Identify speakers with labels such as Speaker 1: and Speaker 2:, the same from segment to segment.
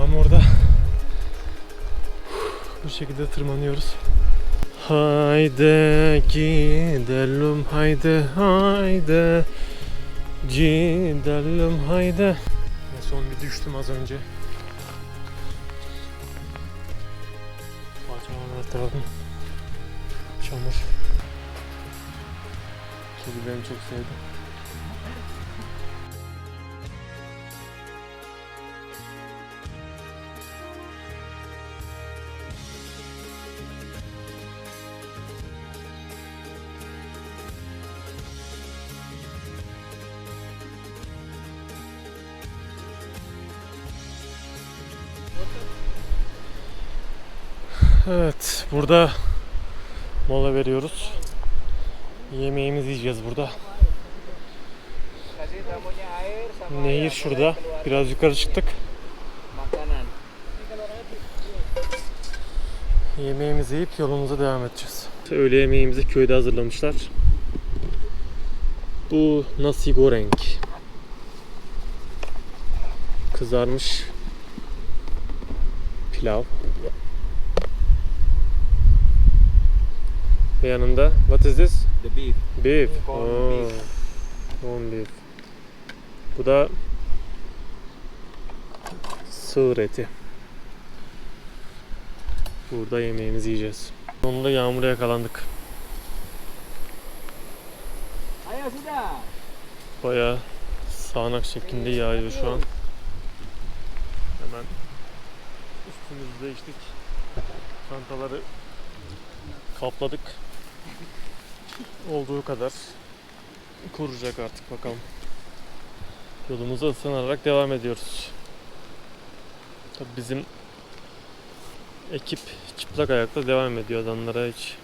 Speaker 1: Yağmurda bu şekilde tırmanıyoruz. Haydi gidelim haydi haydi gidelim haydi. En son bir düştüm az önce. Bacağımı hatırladım. Çamur. Kedilerimi çok sevdim. Evet, burada mola veriyoruz. Yemeğimizi yiyeceğiz burada. Nehir şurada. Biraz yukarı çıktık. Yemeğimizi yiyip yolumuza devam edeceğiz. Öğle yemeğimizi köyde hazırlamışlar. Bu nasi goreng. Kızarmış pilav. Yanında what is this?
Speaker 2: The beef.
Speaker 1: Beef.
Speaker 2: Corn
Speaker 1: Oo,
Speaker 2: beef.
Speaker 1: corn beef. Bu da sığır eti. Burada yemeğimizi yiyeceğiz. Sonunda yağmura yakalandık. Bayağı sağanak şeklinde yağıyor şu an. Hemen üstümüzü değiştik. Çantaları kapladık. Olduğu kadar kuracak artık bakalım. Yolumuza ıslanarak devam ediyoruz. Tabii bizim ekip çıplak ayakta devam ediyor adamlara hiç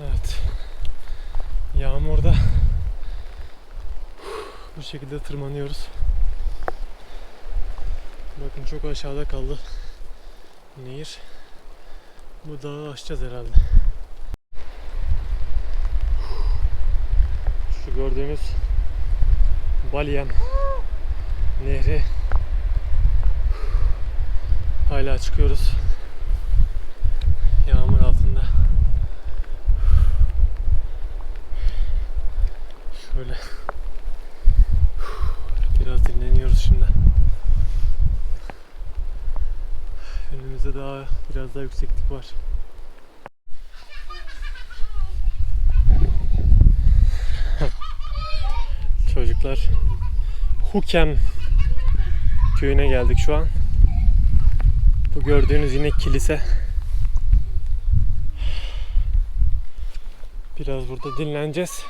Speaker 1: Evet. Yağmurda bu şekilde tırmanıyoruz. Bakın çok aşağıda kaldı nehir. Bu dağı aşacağız herhalde. Şu gördüğünüz Balyan Nehri hala çıkıyoruz. Yağmur altında. Şöyle dinleniyoruz şimdi. Önümüzde daha biraz daha yükseklik var. Çocuklar Hukem köyüne geldik şu an. Bu gördüğünüz yine kilise. Biraz burada dinleneceğiz.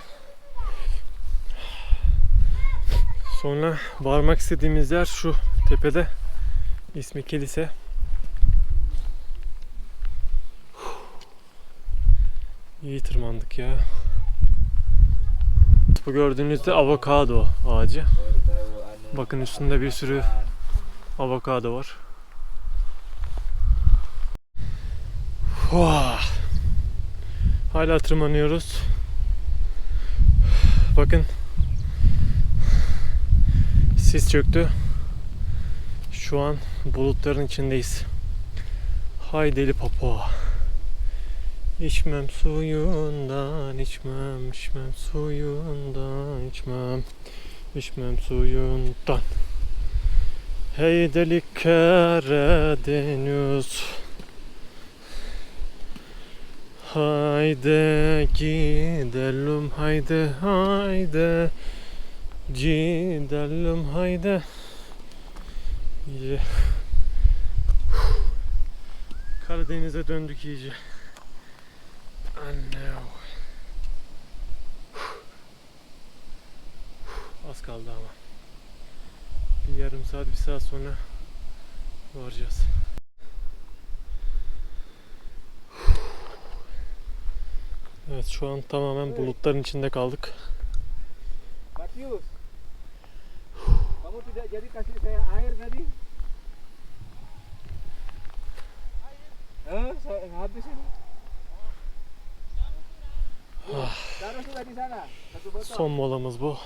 Speaker 1: Sonra varmak istediğimiz yer şu tepede. İsmi kilise. İyi tırmandık ya. Bu gördüğünüz de avokado ağacı. Bakın üstünde bir sürü avokado var. Hala tırmanıyoruz. Bakın. Sis çöktü. Şu an bulutların içindeyiz. Hay deli Papua. İçmem suyundan, içmem, içmem suyundan, içmem, içmem suyundan. Hey deli Karadeniz. Haydi gidelim haydi haydi gidelim haydi. İyice. Karadeniz'e döndük iyice. Anne. Az kaldı ama. Bir yarım saat, bir saat sonra varacağız. Evet şu an tamamen bulutların içinde kaldık.
Speaker 2: Matius. Tidak jadi kasih saya air tadi? habis ini. Taruh sudah di sana.
Speaker 1: Son molamız bu.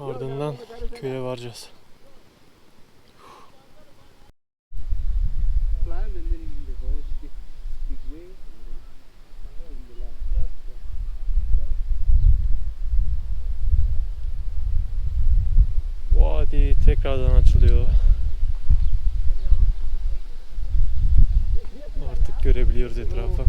Speaker 1: Ardından köye varacağız.
Speaker 2: Plan and then the road big, big way. and then in the left.
Speaker 1: Vadi tekrardan açılıyor. Artık görebiliyoruz.
Speaker 2: Okay.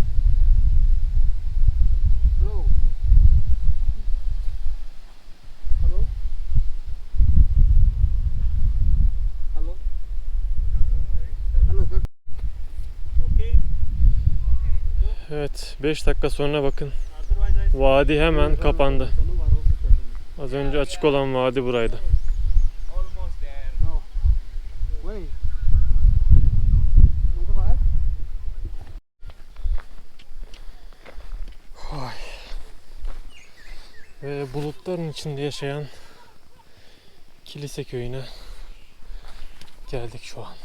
Speaker 1: Evet 5 dakika sonra bakın. Vadi hemen kapandı. Az önce açık olan vadi buraydı. İçinde yaşayan kilise köyüne geldik şu an.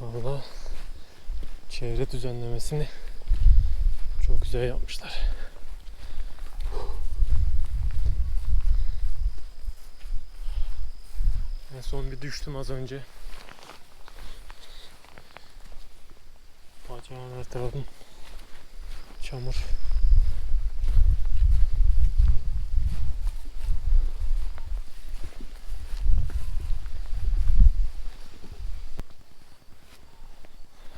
Speaker 1: Valla çevre düzenlemesini çok güzel yapmışlar. En son bir düştüm az önce. Bacağın her tarafım çamur.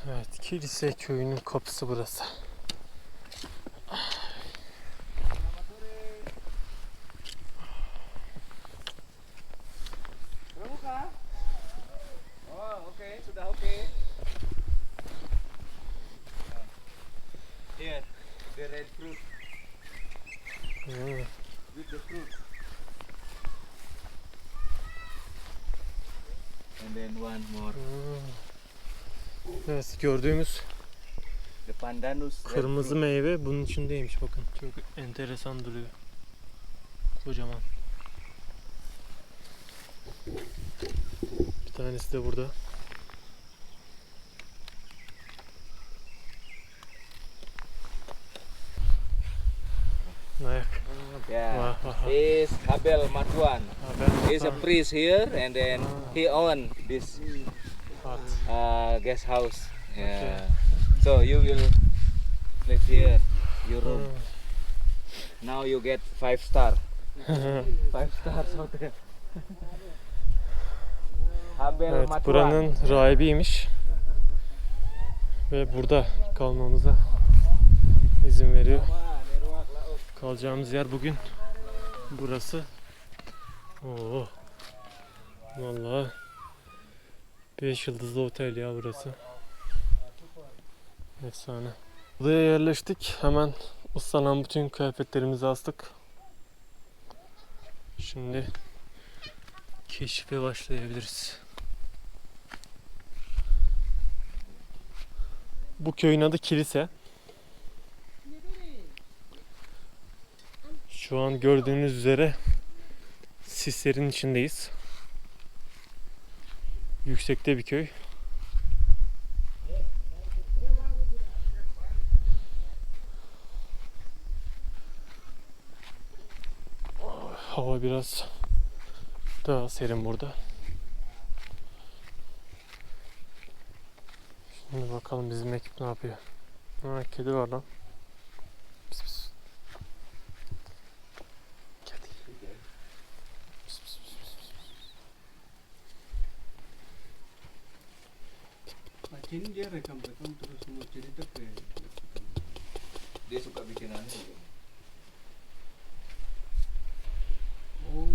Speaker 1: Evet, kilise köyünün kapısı burası.
Speaker 2: Oh, oke, sudah Here, the red fruit
Speaker 1: Hmm.
Speaker 2: with the fruit. And then one more,
Speaker 1: Hmm. Evet, gördüğümüz
Speaker 2: the pandanus.
Speaker 1: kırmızı meyve bunun içindeymiş bakın. Çok enteresan duruyor. Kocaman. Bir tanesi de burada.
Speaker 2: Is Habel Matuan.
Speaker 1: Haber.
Speaker 2: He's a priest here, and then
Speaker 1: Ah.
Speaker 2: he own this uh, guest house. Yeah. So you will live here, your room. Now you get five star.
Speaker 1: Hmm.
Speaker 2: Five stars hotel. Habel
Speaker 1: evet,
Speaker 2: Matuan.
Speaker 1: buranın rahibiymiş. Ve burada kalmamıza izin veriyor. Kalacağımız yer bugün burası. Oo. Vallahi 5 yıldızlı otel ya burası. Efsane. Buraya yerleştik. Hemen ıslanan bütün kıyafetlerimizi astık. Şimdi keşfe başlayabiliriz. Bu köyün adı kilise. Şu an gördüğünüz üzere sislerin içindeyiz. Yüksekte bir köy. Hava biraz daha serin burada. Şimdi bakalım bizim ekip ne yapıyor. Ha kedi var lan.
Speaker 3: Ini dia rekam-rekam terus semua cerita ke
Speaker 2: Dia suka bikin anu.
Speaker 3: Oh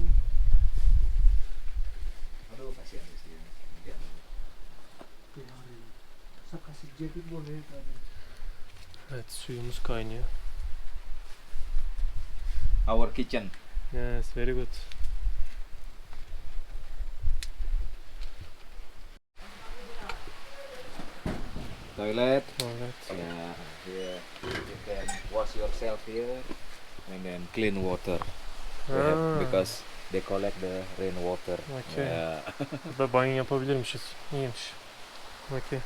Speaker 2: Aduh kasihan istrinya. Dia
Speaker 3: kemarin Saya kasih jadi boleh tadi
Speaker 1: Evet suyumuz kaynıyor.
Speaker 2: Our kitchen.
Speaker 1: Yes very good.
Speaker 2: Toilet.
Speaker 1: Evet.
Speaker 2: Yeah, here you can wash yourself here and then clean water.
Speaker 1: Ah.
Speaker 2: because they collect the rainwater.
Speaker 1: Okay.
Speaker 2: Yeah.
Speaker 1: Burada banyo yapabilirmişiz. İyiymiş. Okey.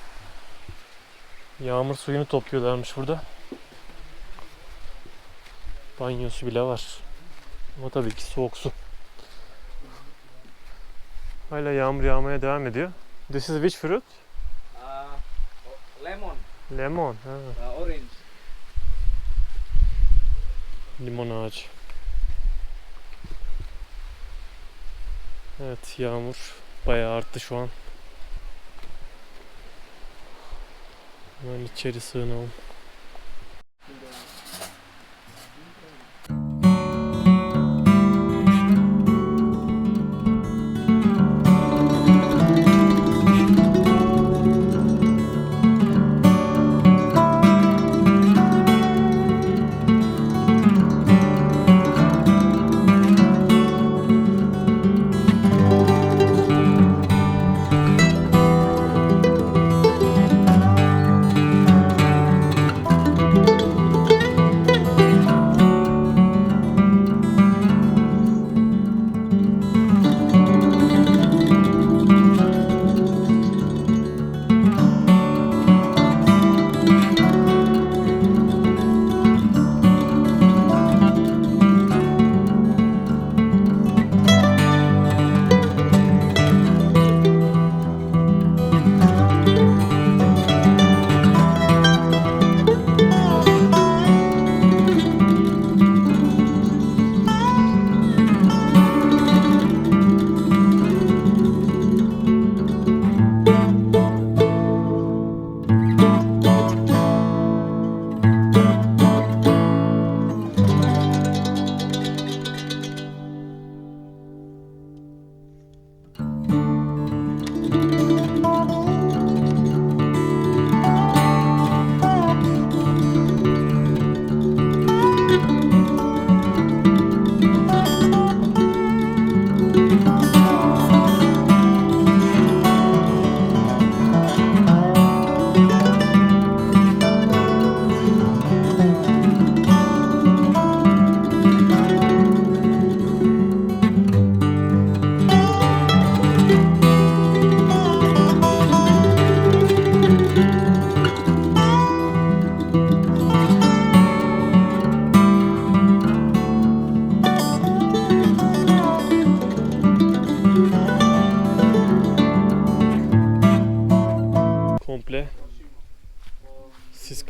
Speaker 1: Yağmur suyunu topluyorlarmış burada. Banyosu bile var. Ama tabii ki soğuk su. Hala yağmur yağmaya devam ediyor. This is which fruit?
Speaker 2: Lemon.
Speaker 1: Ha,
Speaker 2: orange.
Speaker 1: limon ağacı. Evet yağmur bayağı arttı şu an. Hemen içeri sığınalım.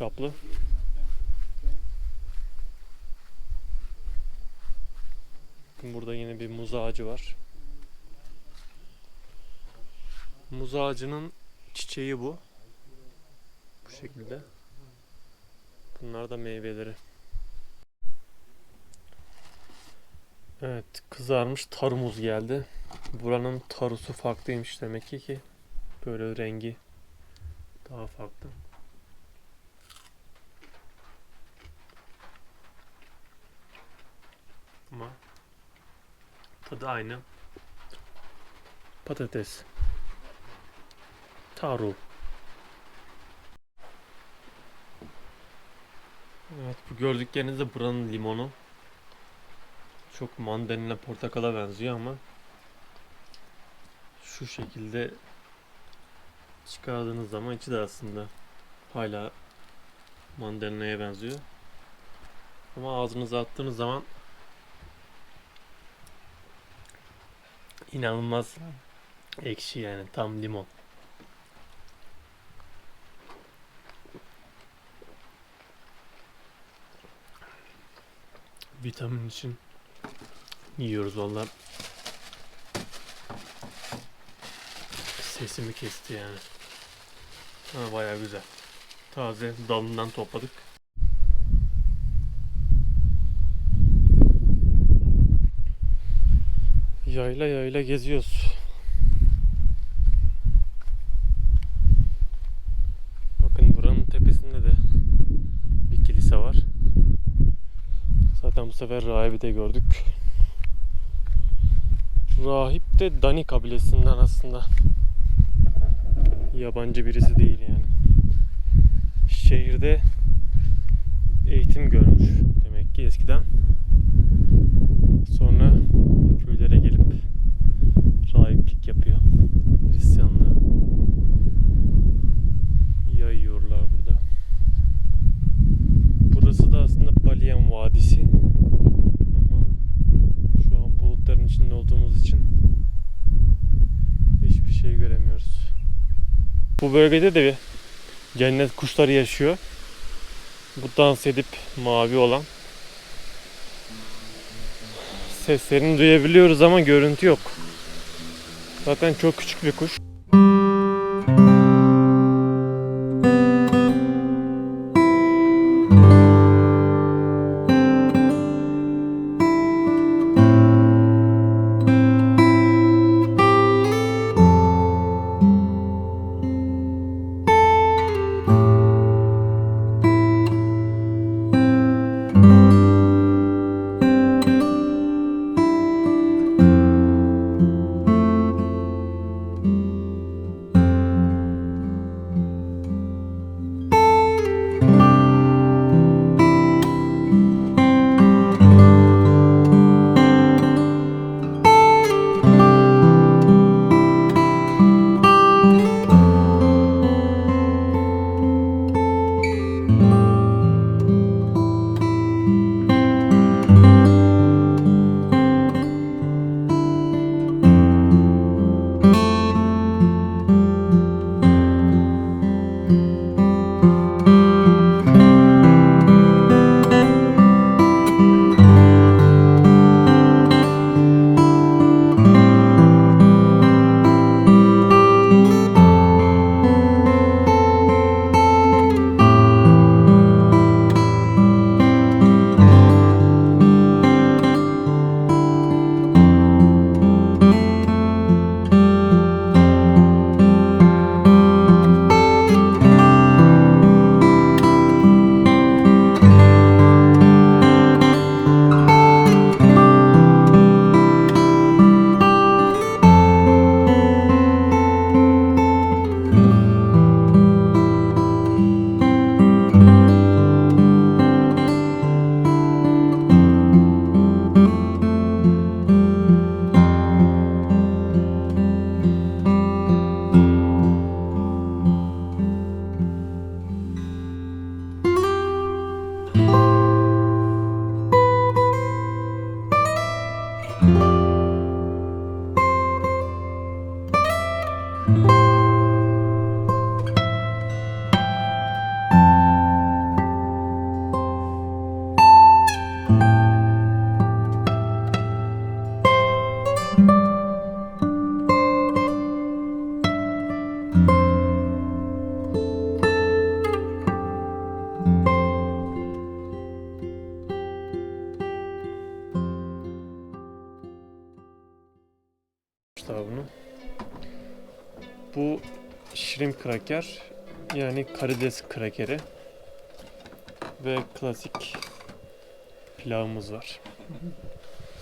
Speaker 1: Kaplı. Burada yine bir muz ağacı var. Muz ağacının çiçeği bu. Bu şekilde. Bunlar da meyveleri. Evet, kızarmış tarumuz geldi. Buranın tarusu farklıymış demek ki ki böyle rengi daha farklı. Ama tadı aynı. Patates. Taru. Evet bu gördükleriniz de buranın limonu. Çok mandalina portakala benziyor ama şu şekilde çıkardığınız zaman içi de aslında hala mandalinaya benziyor. Ama ağzınıza attığınız zaman inanılmaz ekşi yani tam limon. Vitamin için yiyoruz valla. Sesimi kesti yani. Ha, bayağı güzel. Taze dalından topladık. Yayla yayla geziyoruz. Bakın buranın tepesinde de bir kilise var. Zaten bu sefer rahibi de gördük. Rahip de Dani kabilesinden aslında. Yabancı birisi değil yani. Şehirde eğitim görmüş demek ki eskiden. Sonra Bu bölgede de bir cennet kuşları yaşıyor. Bu dans edip mavi olan. Seslerini duyabiliyoruz ama görüntü yok. Zaten çok küçük bir kuş. Kraker yani karides krakeri ve klasik pilavımız var.